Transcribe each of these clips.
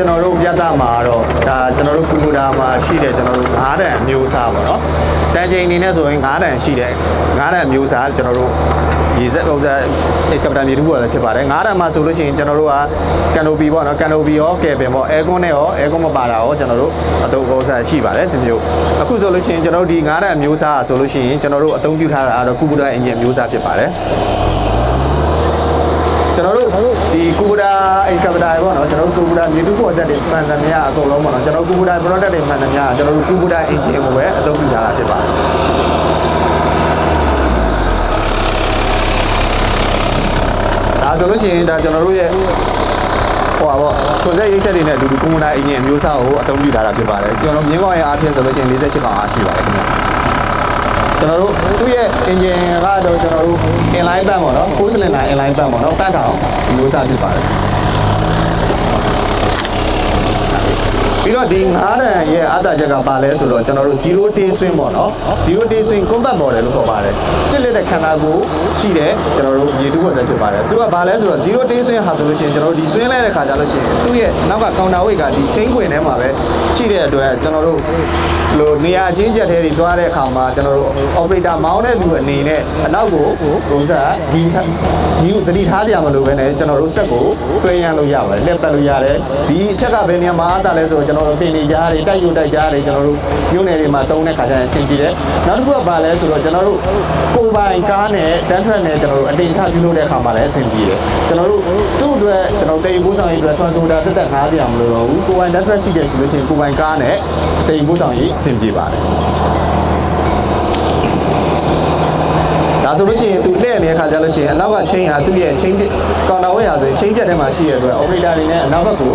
ကျွန်တော်တို့ပြသမှာတော့ဒါကျွန်တော်တို့ကူကူတာမှာရှိတဲ့ကျွန်တော်တို့၅တန်အမျိုးအစားပေါ့နော်တန်ချိန်အနေနဲ့ဆိုရင်၅တန်ရှိတဲ့၅တန်အမျိုးအစားကျွန်တော်တို့ရေစက်ဥစ္စာအဲကပတန်မြေတူပေါ်လည်းဖြစ်ပါတယ်၅တန်မှာဆိုလို့ရှိရင်ကျွန်တော်တို့ကကန်နိုပီပေါ့နော်ကန်နိုပီရောကယ်ပင်ပေါ့အဲကွန်းနဲ့ရောအဲကွန်းမပါတာရောကျွန်တော်တို့အတုံးဥစ္စာရှိပါတယ်ဒီမျိုးအခုဆိုလို့ရှိရင်ကျွန်တော်တို့ဒီ၅တန်အမျိုးအစားဆိုလို့ရှိရင်ကျွန်တော်တို့အသုံးပြုထားတာကတော့ကူကူတာအင်ဂျင်အမျိုးအစားဖြစ်ပါတယ် ကျွန်တော်တို့ဒီကူပဒါအိကပဒါပေါ့နော်ကျွန်တော်တို့ကူပဒါမြေတူပေါ်ဆက်တွေမှန်သမျှအကုန်လုံးပေါ့နော်ကျွန်တော်ကူပဒါ product တွေမှန်သမျှကျွန်တော်တို့ကူပဒါ engine ကိုပဲအသုံးပြုထားတာဖြစ်ပါတယ်ဒါဆိုလို့ရှိရင်ဒါကျွန်တော်တို့ရဲ့ဟိုပါပေါ့ကိုယ်စက်ရိတ်ဆက်တွေနဲ့အတူတူကူပဒါ engine အမျိုးအစားကိုအသုံးပြုထားတာဖြစ်ပါတယ်ကျွန်တော်မြင်းကောင်းရဲ့အားဖြင့်ဆိုလို့ရှိရင်48ကောင်အားရှိပါတယ်ခင်ဗျာ ကျွန်တော်တို့သူ့ရဲ့ engine ကတော့ကျွန်တော်တို့ inline pan ပေါ့နော်4 cylinder inline pan ပေါ့နော်ပတ်ကောင်အမျိုးအစားဖြစ်ပါတယ် ပြီးတော့ဒီ9တန်ရဲ့အတားချက်ကပါလဲဆိုတော့ကျွန်တော်တို့0 day swing ပေါ့နော်0 day swing combat model လို့ခေါ်ပါတယ်တစ်လက်တဲ့ခန္ဓာကိုယ်ရှိတဲ့ကျွန်တော်တို့ရေတူးပေါ်ဆက်ဖြစ်ပါတယ်သူကဘာလဲဆိုတော့0 day swing ဟာဆိုလို့ရှိရင်ကျွန်တော်တို့ဒီ swing လဲတဲ့ခါကျလို့ရှိရင်သူ့ရဲ့နောက်က counter weight ကဒီ chain ခွင်ထဲမှာပဲရှိတဲ့အတွက်ကျွန်တော်တို့လိုနေရာချင်းချက်တွေတွားတဲ့အခါမှာကျွန်တော်တို့ operator မောင်းတဲ့လူအနေနဲ့အနောက်ကိုဟိုစားဒီဒီကိုတတိထားကြမလို့ပဲねကျွန်တော်တို့ဆက်ကိုတွဲရမ်းလို့ရပါတယ်လက်ပတ်လို့ရတယ်ဒီအချက်ကဘယ်နေရာမှာအားတာလဲဆိုတော့ကျွန်တော်တို့ပင်နေကြားတွေတိုက်ယူတိုက်ကြားတွေကျွန်တော်တို့မြို့နယ်တွေမှာတုံးတဲ့ခါကျရင်အဆင်ပြေတယ်နောက်တစ်ခုကဘာလဲဆိုတော့ကျွန်တော်တို့ကိုယ်ပိုင်ကားနဲ့တန်းထွက်နဲ့ကျွန်တော်တို့အတင်ချပြုလုပ်တဲ့အခါမှာလည်းအဆင်ပြေတယ်ကျွန်တော်တို့သူ့အတွက်ကျွန်တော်တိမ်ပိုးဆောင်ရေးအတွက် transporter တက်တက်ငားကြရမလို့တော့ဘူးကိုယ်ပိုင်တန်းထွက်ရှိတယ်ဆိုလို့ရှိရင်ကိုယ်ပိုင်ကားနဲ့တိမ်ပိုးဆောင်ရေးအဆင်ပြေပါတယ် ဒါဆိုလို့ရှိရင်သူလှည့်နေတဲ့ခါကျလို့ရှိရင်အနောက်ကချင်းဟာသူ့ရဲ့ချင်းကောင်တာဝဲရာဆိုရင်ချင်းပြတ်ထဲမှာရှိရတဲ့အတွက် operator တွေနဲ့အနောက်ဘက်ကို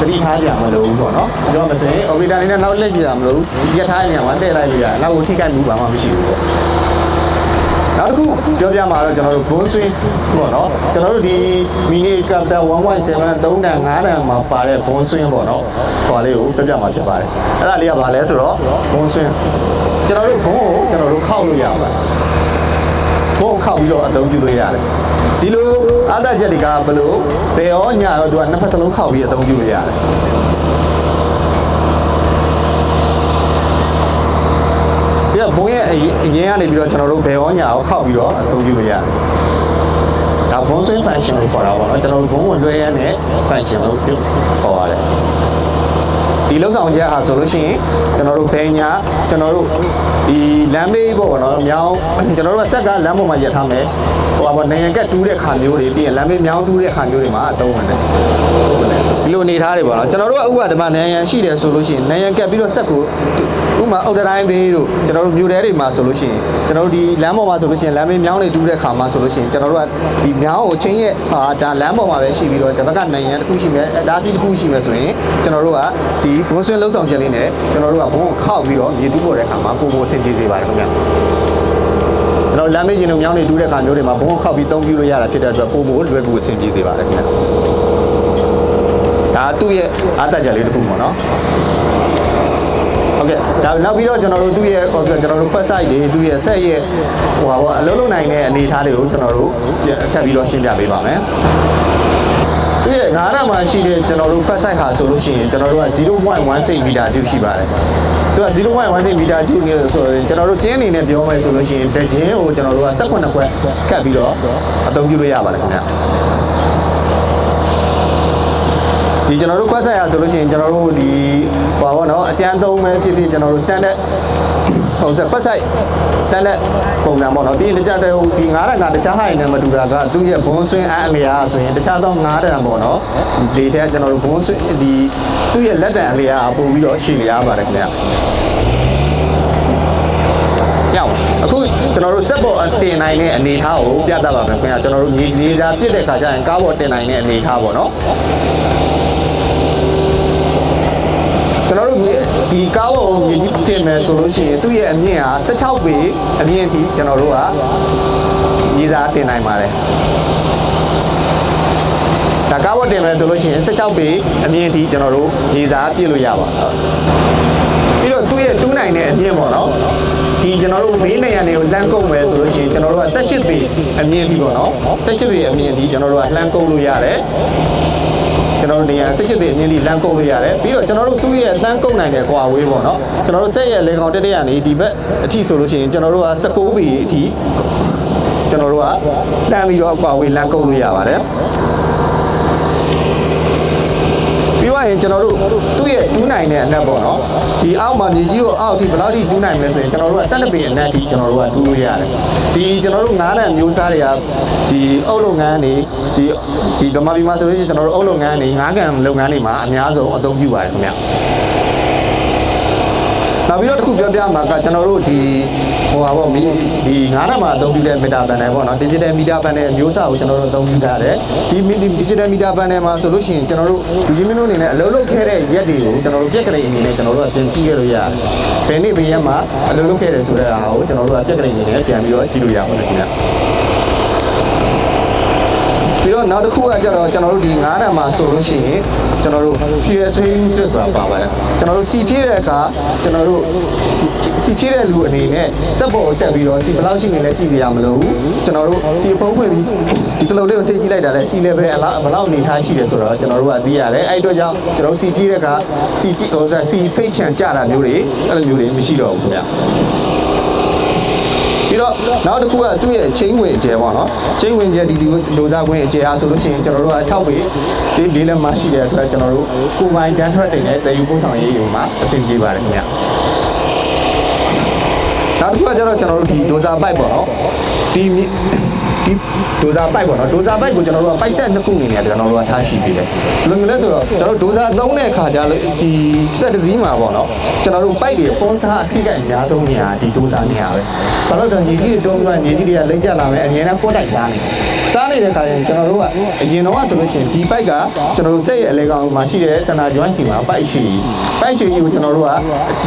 သတိထားကြမလို့ဘူးပေါ့နော်ပြောမှဆိုရင် operator တွေနဲ့နောက်လှည့်ကြရမလို့ဒီရက်ထားတဲ့နေရာမှာတည့်လိုက်လို့ရတယ်နောက်ကိုထိခိုက်မှုဘာမှမရှိဘူးပေါ့နောက်တစ်ခုပြောပြမှာတော့ကျွန်တော်တို့ဘွန်းဆွင်းပေါ့နော်ကျွန်တော်တို့ဒီမီနီကပ်တာ1.7 3တန်5တန်မှာပါတဲ့ဘွန်းဆွင်းပေါ့နော်ဟောလေးကိုပြောပြမှာဖြစ်ပါတယ်အဲ့ဒါလေးကဘာလဲဆိုတော့ဘွန်းဆွင်းကျွန်တော်တို့ဘွန်းကိုကျွန်တော်တို့ခောက်လို့ရပါတယ် ဖုန်းခောက်ပြီးတော့အသုံးပြုလို့ရတယ်ဒီလိုအာသာချက်တွေကဘယ်လိုဘယ်ရောညာရောသူကနှစ်ဖက်သလုံးခောက်ပြီးအသုံးပြုလို့ရတယ်ဒီကဘုံရဲ့အရင်အရင်ကနေပြီးတော့ကျွန်တော်တို့ဘယ်ရောညာရောခောက်ပြီးတော့အသုံးပြုလို့ရတယ်ဒါဘုံဆွင်း function လို့ခေါ်တာပေါ့နော်ကျွန်တော်တို့ဘုံကိုလွှဲရတဲ့ function လို့ခေါ်ပါတယ် ဒီလောက်ဆောင်ချက်ဟာဆိုလို့ရှိရင်ကျွန်တော်တို့ဘယ်ညာကျွန်တော်တို့ဒီလမ်းမေးပေါ့နော်မြောင်းကျွန်တော်တို့ကဆက်ကလမ်းပေါ်မှာရက်ထားမယ်ဟိုပါနေရကတူးတဲ့ခါမျိုးတွေပြီးရင်လမ်းမေးမြောင်းတူးတဲ့ခါမျိုးတွေမှာအသုံးဝင်တယ် ဒီလိုအနေထားတွေပေါ့နော်ကျွန်တော်တို့ကဥပဒေမှာနေရန်ရှိတယ်ဆိုလို့ရှိရင်နေရန်ကက်ပြီးတော့ဆက်ကိုဥပမာအုတ်တိုင်းဘေးတို့ကျွန်တော်တို့မြို့ထဲတွေမှာဆိုလို့ရှိရင်ကျွန်တော်တို့ဒီလမ်းပေါ်မှာဆိုလို့ရှိရင်လမ်းမေးမြောင်းတွေတူးတဲ့ခါမှာဆိုလို့ရှိရင်ကျွန်တော်တို့ကဒီမြောင်းကိုချင်းရဲ့ဟာဒါလမ်းပေါ်မှာပဲရှိပြီးတော့ဒီဘက်ကနေရန်တစ်ခုရှိမယ်အဒါစီတစ်ခုရှိမယ်ဆိုရင်ကျွန်တော်တို့ကဒီဘုံဆွင်းလုံးဆောင်ချက်လေးနဲ့ကျွန်တော်တို့ကဘုံကိုခောက်ပြီးတော့ရေတူးပေါ်တဲ့ခါမှာပုံပုံအဆင်ပြေစေပါတယ်ခင်ဗျာကျွန်တော်လမ်းမေးကျင်တို့မြောင်းနေတူးတဲ့ခါမျိုးတွေမှာဘုံခောက်ပြီးသုံးပြလို့ရတာဖြစ်တဲ့အတွက်ပုံပုံလွယ်ကူအဆင်ပြေစေပါတယ်ခင်ဗျာ ဒါသူ့ရဲ့အားတက်ချက်လေးတစ်ခုပေါ့နော်ဟုတ်ကဲ့ဒါနောက်ပြီးတော့ကျွန်တော်တို့သူ့ရဲ့ဟိုကျွန်တော်တို့ first site တွေသူ့ရဲ့ set ရဲ့ဟိုပါဘောအလုံးလုံးနိုင်တဲ့အနေအထားတွေကိုကျွန်တော်တို့ထပ်ပြီးတော့ရှင်းပြပေးပါမယ်သူရဲ့ငါးရမှာရှိတဲ့ကျွန်တော်တို့ first site ဟာဆိုလို့ရှိရင်ကျွန်တော်တို့က0.16 meter ကျူရှိပါတယ်သူက0.16 meter ကျူနေဆိုရင်ကျွန်တော်တို့ကျင်းအနေနဲ့ပြောမယ်ဆိုလို့ရှိရင်တကျင်းကိုကျွန်တော်တို့က18ခွက်ကတ်ပြီးတော့အသုံးပြုလို့ရပါတယ်ခင်ဗျာ ဒီကျွန်တော်တို့ခွက်ဆက်ရဆိုလို့ရှိရင်ကျွန်တော်တို့ဒီဟိုပါဘောနော်အကျန်းသုံးပဲဖြစ်ဖြစ်ကျွန်တော်တို့ standard ဟုတ်စက်ပတ်ဆိုင် standard ပုံစံပေါ့နော်ပြီးရင်တခြားတဲ့ဒီ9တန်ကတခြားဟိုင်းနဲ့မတူတာကသူ့ရဲ့ဘွန်းဆွင်းအအလျာဆိုရင်တခြားသော9တန်ပေါ့နော်ဒီထဲကျွန်တော်တို့ဘွန်းဆွင်းဒီသူ့ရဲ့လက်တန်အလျာပို့ပြီးတော့ရှိနေရပါတယ်ခင်ဗျာညောင်အခုကျွန်တော်တို့စက်ပေါ်တင်နိုင်တဲ့အနေအထားကိုပြသပါမယ်ခင်ဗျာကျွန်တော်တို့နေနေစာပြစ်တဲ့ခါကျရင်ကားပေါ်တင်နိုင်တဲ့အနေအထားပေါ့နော် ကျွန်တော်တို့မြေဒီကားပေါ်ကိုမြေကြီးတင်မယ်ဆိုလို့ရှိရင်သူ့ရဲ့အမြင့်ဟာ16ပေအမြင့်အထိကျွန်တော်တို့ကမြေသားတင်နိုင်ပါတယ်ဒါကားပေါ်တင်မယ်ဆိုလို့ရှိရင်16ပေအမြင့်အထိကျွန်တော်တို့မြေသားပြည့်လို့ရပါပြီးတော့သူ့ရဲ့တူးနိုင်တဲ့အမြင့်ပေါ့နော်ဒီကျွန်တော်တို့မေးနေရနေကိုလမ်းကုန်မယ်ဆိုလို့ရှိရင်ကျွန်တော်တို့က18ပေအမြင့်အထိပေါ့နော်18ပေအမြင့်အထိကျွန်တော်တို့ကလှမ်းကုန်လို့ရတယ် ကျွန်တော်တို့နေရာစိတ်ချစ်တဲ့အမြင့်ဒီလမ်းကုန်းလို့ရတယ်ပြီးတော့ကျွန်တော်တို့သူ့ရဲ့လမ်းကုန်းနိုင်တဲ့ကွာဝေးပေါ့နော်ကျွန်တော်တို့ဆက်ရဲ့လေကောင်တက်တက်ရနေဒီဘက်အထိဆိုလို့ရှိရင်ကျွန်တော်တို့က16ဘီအထိကျွန်တော်တို့ကလမ်းပြီးတော့ကွာဝေးလမ်းကုန်းလို့ရပါတယ် ပြီးသွားရင်ကျွန်တော်တို့သူ့ရဲ့တူးနိုင်တဲ့အနက်ပေါ့နော်ဒီအောက်မှာမြေကြီးကိုအောက်ထိဘယ်လောက်ထိတူးနိုင်မလဲဆိုရင်ကျွန်တော်တို့က12ပေအနက်ထိကျွန်တော်တို့ကတူးလို့ရတယ်ဒီကျွန်တော်တို့ငားတဲ့မျိုးစားတွေကဒီအုပ်လုပ်ငန်းတွေဒီဒီဗမာပြည်မှာဆိုလို့ရှိရင်ကျွန်တော်တို့အုပ်လုပ်ငန်းတွေငားကန်လုပ်ငန်းတွေမှာအများဆုံးအသုံးပြုပါတယ်ခင်ဗျ နောက်ပြီးတော့တစ်ခုပြောပြမှာကကျွန်တော်တို့ဒီဟိုပါပေါ့မီဒီငါးနံမှာအသုံးပြုတဲ့မီတာပန်နယ်ပေါ့နော် digital meter panel မျိုးစားကိုကျွန်တော်တို့အသုံးပြုထားတယ်ဒီ digital meter panel မှာဆိုလို့ရှိရင်ကျွန်တော်တို့ဒီချင်းမင်းတို့အနေနဲ့အလုပ်လုပ်ခဲ့တဲ့ရက်တွေကိုကျွန်တော်တို့ပြက်ကလေးအနေနဲ့ကျွန်တော်တို့ကပြန်ကြည့်ရလို့ရတယ်ဘယ်နေ့ဘယ်ရက်မှာအလုပ်လုပ်ခဲ့တယ်ဆိုတဲ့အားကိုကျွန်တော်တို့ကပြက်ကလေးအနေနဲ့ပြန်ပြီးတော့ကြည့်လို့ရပါတယ်ခင်ဗျပြီး တော့နောက်တစ်ခုကကျတော့ကျွန်တော်တို့ဒီ9တန်မှာဆိုလို့ရှိရင်ကျွန်တော်တို့ PSA user ဆိုတာပါပါတယ်ကျွန်တော်တို့စီဖြည့်တဲ့အခါကျွန်တော်တို့စီဖြည့်တဲ့လူအနေနဲ့စက်ပေါ်တက်ပြီးတော့စီဘယ်လောက်ရှိနေလဲကြည့်ကြရမလို့ကျွန်တော်တို့စီဖုံးဖွင့်ပြီးဒီကလုတ်လေးကိုထိကြည့်လိုက်တာလည်းစီ level အလားဘယ်လောက်အနေထားရှိတယ်ဆိုတော့ကျွန်တော်တို့ကသိရတယ်အဲ့အတွက်ကြောင့်ကျွန်တော်စီဖြည့်တဲ့အခါစီဖြည့်ဟိုဆိုစီဖိတ်ချန်ကြတာမျိုးတွေအဲ့လိုမျိုးတွေမရှိတော့ဘူးခင်ဗျာ ပြီးတော့နောက်တစ်ခုကသူ့ရဲ့ချင်းဝင်အကျဲပေါ့နော်ချင်းဝင်ကျဲဒီဒီလိုစားဝင်အကျဲအားဆိုလို့ရှိရင်ကျွန်တော်တို့က6ပေဒီလေးလက်မရှိတဲ့အတွက်ကျွန်တော်တို့ကိုယ်ပိုင်တန်းထွက်တွေနဲ့တည်ယူပို့ဆောင်ရေးယူမှာအဆင်ပြေပါတယ်ခင်ဗျနောက်တစ်ခုကကျတော့ကျွန်တော်တို့ဒီဒိုဇာပိုက်ပေါ့နော်ဒီ ဒီဒိုဇာပိုက်ပေါ့နော်ဒိုဇာပိုက်ကိုကျွန်တော်တို့ကပိုက်ဆက်နှစ်ခုအနေနဲ့ကျွန်တော်တို့ကထားရှိပြီးတယ်ဘယ်လိုမျိုးလဲဆိုတော့ကျွန်တော်တို့ဒိုဇာသုံးတဲ့အခါကျလို့ဒီဆက်တစ်စီးမှာပေါ့နော်ကျွန်တော်တို့ပိုက်တွေပုံစားအခိကအများဆုံးနေရာဒီဒိုဇာနေရာပဲဘာလို့လဲဆိုတော့ညီကြီးတွေတုံးပြီးညီကြီးတွေကလိမ့်ကျလာမယ်အများနဲ့ပွတ်တိုက်စားနေ စားနေတဲ့အခါကျရင်ကျွန်တော်တို့ကအရင်တော့ဆိုလို့ရှိရင်ဒီပိုက်ကကျွန်တော်တို့စက်ရဲ့အလဲကောင်မှာရှိတဲ့စန္ဒာ joint စီမှာပိုက်ရှိပိုက်ရှိကြီးကိုကျွန်တော်တို့က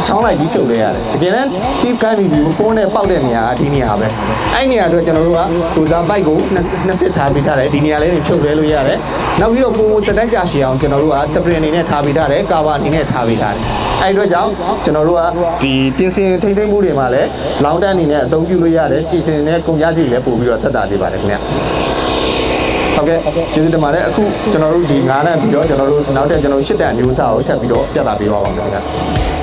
ချောင်းလိုက်ကြီးဖြုတ်လဲရတယ်တကယ်တမ်း chief ကိုင်းပြီးကိုးနဲ့ပေါက်တဲ့နေရာကဒီနေရာပဲအဲ့နေရာအတွက်ကျွန်တော်တို့ကဒိုဇာပိုက်ကိုနှစ်စစ်ထားပေးထားတယ်ဒီနေရာလေးတွေဖြုတ်လဲလို့ရတယ်နောက်ပြီးတော့ပုံပုံတက်တက်ကြရှည်အောင်ကျွန်တော်တို့က spray အနေနဲ့ထားပေးထားတယ်ကာဗာအနေနဲ့ထားပေးထားတယ်အဲ့အတွက်ကြောင့်ကျွန်တော်တို့ကဒီပြင်ဆင်ထိမ့်သိမ့်မှုတွေမှာလည်းလောင်းတန်းအနေနဲ့အသုံးပြုလို့ရတယ်ပြင်ဆင်တဲ့ကုန်ကြစီလည်းပို့ပြီးတော့သက်သာစေပါတယ်ခင်ဗျ ဟုတ်ကဲ့ကျေးဇူးတင်ပါတယ်အခုကျွန်တော်တို့ဒီ9နဲ့ပြီးတော့ကျွန်တော်တို့နောက်တဲ့ကျွန်တော်တို့ရှစ်တန်မျိုးစားကိုထပ်ပြီးတော့ပြသပေးပါအောင်ခင်ဗျ